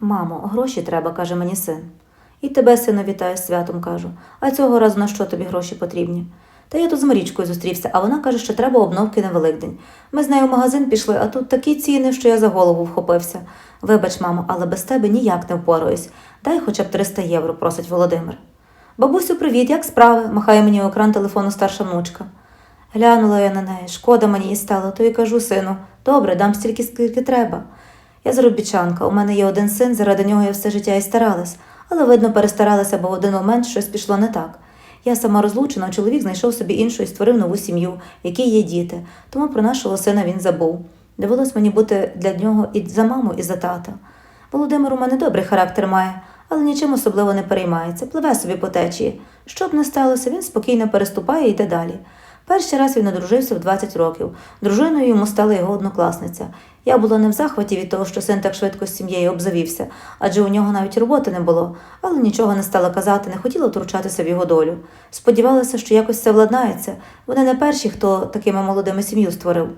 Мамо, гроші треба, каже мені син. І тебе, сину, вітаю святом, кажу. А цього разу на що тобі гроші потрібні? Та я тут з Марічкою зустрівся, а вона каже, що треба обновки на Великдень. Ми з нею в магазин пішли, а тут такі ціни, що я за голову вхопився. Вибач, мамо, але без тебе ніяк не впораюсь. Дай хоча б 300 євро, просить Володимир. Бабусю, привіт, як справи? махає мені у екран телефону старша внучка. Глянула я на неї, шкода мені і стало, то й кажу сину, добре, дам стільки, скільки треба. Я заробітчанка, у мене є один син, заради нього я все життя і старалась, але, видно, перестаралася, бо в один момент щось пішло не так. Я сама розлучена, а чоловік знайшов собі іншу і створив нову сім'ю, в якій є діти, тому про нашого сина він забув. Довелось мені бути для нього і за маму, і за тата. Володимир у мене добрий характер має, але нічим особливо не переймається, пливе собі по течії. Що б не сталося, він спокійно переступає і йде далі. Перший раз він одружився в 20 років. Дружиною йому стала його однокласниця. Я була не в захваті від того, що син так швидко з сім'єю обзавівся, адже у нього навіть роботи не було, але нічого не стала казати, не хотіла втручатися в його долю. Сподівалася, що якось все владнається. Вони не перші, хто такими молодими сім'ю створив.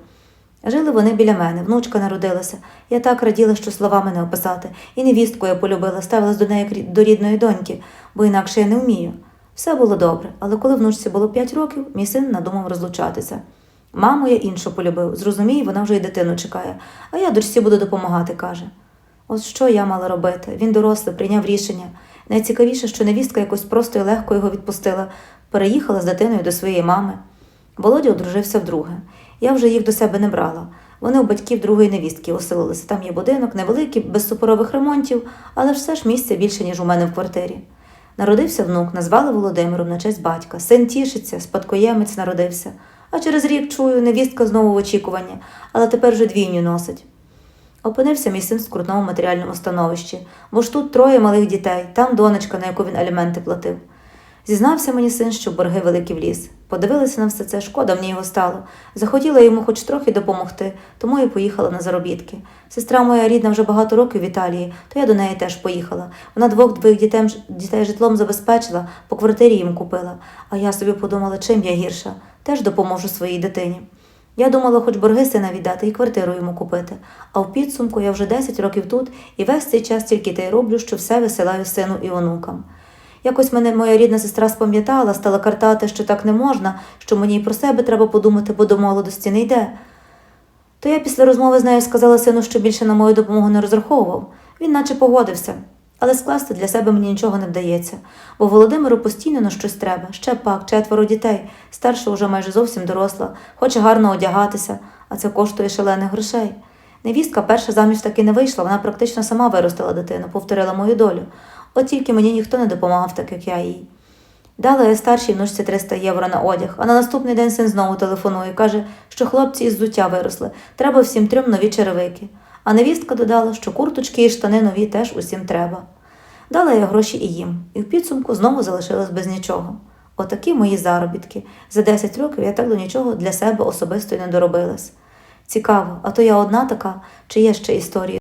Жили вони біля мене, внучка народилася. Я так раділа, що словами не описати. І невістку я полюбила, ставилась до неї до рідної доньки, бо інакше я не вмію. Все було добре, але коли внучці було 5 років, мій син надумав розлучатися. Маму я іншу полюбив, зрозумій, вона вже й дитину чекає, а я дочці буду допомагати, каже. От що я мала робити? Він дорослий, прийняв рішення. Найцікавіше, що невістка якось просто і легко його відпустила, переїхала з дитиною до своєї мами. Володя одружився вдруге. Я вже їх до себе не брала. Вони у батьків другої невістки оселилися. Там є будинок, невеликий, без супорових ремонтів, але все ж місця більше, ніж у мене в квартирі. Народився внук, назвали Володимиром на честь батька. Син тішиться, спадкоємець народився. А через рік чую, невістка знову в очікуванні, але тепер вже двійню носить. Опинився мій син в скрутному матеріальному становищі, бо ж тут троє малих дітей, там донечка, на яку він аліменти платив. Зізнався мені син, що борги великі вліз. Подивилася на все це, шкода мені його стало. Захотіла йому хоч трохи допомогти, тому і поїхала на заробітки. Сестра моя рідна вже багато років в Італії, то я до неї теж поїхала. Вона двох двоїх дітей, дітей житлом забезпечила, по квартирі їм купила. А я собі подумала, чим я гірша, теж допоможу своїй дитині. Я думала, хоч борги сина віддати і квартиру йому купити. А в підсумку я вже 10 років тут і весь цей час тільки те й роблю, що все висилаю сину і онукам. Якось мене моя рідна сестра спам'ятала, стала картати, що так не можна, що мені й про себе треба подумати, бо до молодості не йде. То я після розмови з нею сказала сину, що більше на мою допомогу не розраховував. Він наче погодився. Але скласти для себе мені нічого не вдається, бо Володимиру постійно на щось треба, ще пак, четверо дітей, старша вже майже зовсім доросла, хоче гарно одягатися, а це коштує шалених грошей. Невістка перша заміж таки не вийшла, вона практично сама виростила дитину, повторила мою долю. От тільки мені ніхто не допомагав, так як я їй. Дала я старшій внучці 300 євро на одяг, а на наступний день син знову телефонує, каже, що хлопці із зуття виросли, треба всім трьом нові черевики. А невістка додала, що курточки і штани нові теж усім треба. Дала я гроші і їм, і в підсумку знову залишилась без нічого. Отакі мої заробітки. За 10 років я так до нічого для себе особисто й не доробилась. Цікаво, а то я одна така, чи є ще історії?